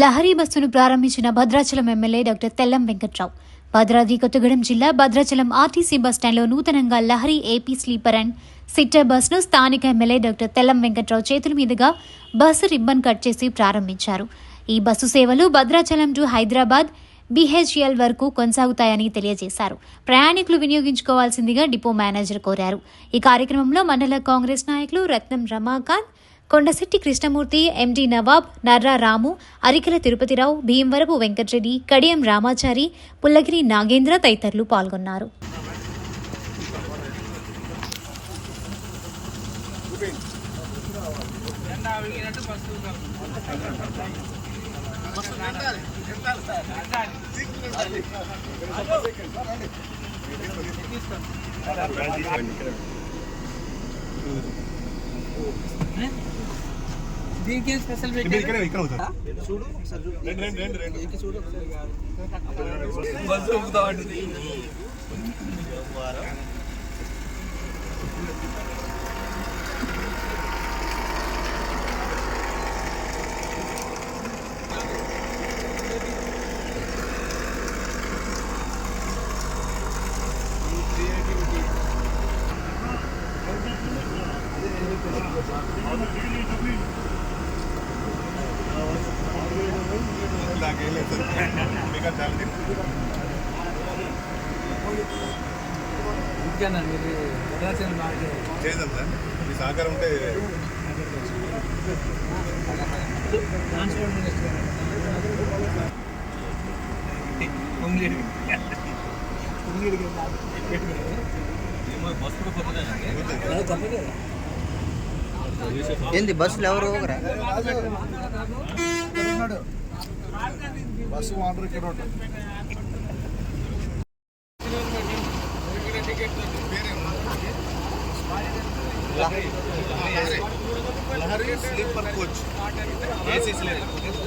లహరీ బస్సును ప్రారంభించిన Bhadrachalam MLA doctor Tellam Venkatrao. Bhadradri Kothagudem జిల్లా భద్రాచలం ఆర్టీసీ బస్టాండ్లో నూతనంగా Lahari AP sleeper and sitter బస్సును స్థానిక ఎమ్మెల్యే డాక్టర్ తెల్లం వెంకట్రావు చేతుల మీదుగా బస్సు రిబ్బన్ కట్ చేసి ప్రారంభించారు. ఈ బస్సు సేవలు భద్రాచలం టు హైదరాబాద్ బీహెచ్ఎల్ వరకు కొనసాగుతాయని తెలియజేశారు. ప్రయాణికులు వినియోగించుకోవాల్సిందిగా డిపో మేనేజర్ కోరారు. ఈ కార్యక్రమంలో మండల కాంగ్రెస్ నాయకులు రత్నం రమాకాంత్ కొండశెట్టి కృష్ణమూర్తి ఎండి నవాబ్ నర్రా రాము అరికెల తిరుపతిరావు భీమవరపు వెంకటరెడ్డి కడియం రామాచారి పుల్లగిరి నాగేంద్ర తదితరులు పాల్గొన్నారు. దీనికి ఏం స్పెషల్ ఇక్కడ పెట్టారు ఇక్కడ ఇక్కడ అవుతుంది రెండు రెండు రెండు రెండు బస్సు ఊపుతా ఉంటుంది నాకేం లేదు సార్ మీకు చేద్దాం సార్ మీ సహకారం ఉంటే ట్రాన్స్పోర్ట్ ఏంది బస్సులు ఎవరు ఒకరా బస్సు వాటర్ ఇక్కడ ఉంటుంది. Lahari sleeper coach. AC sleeper.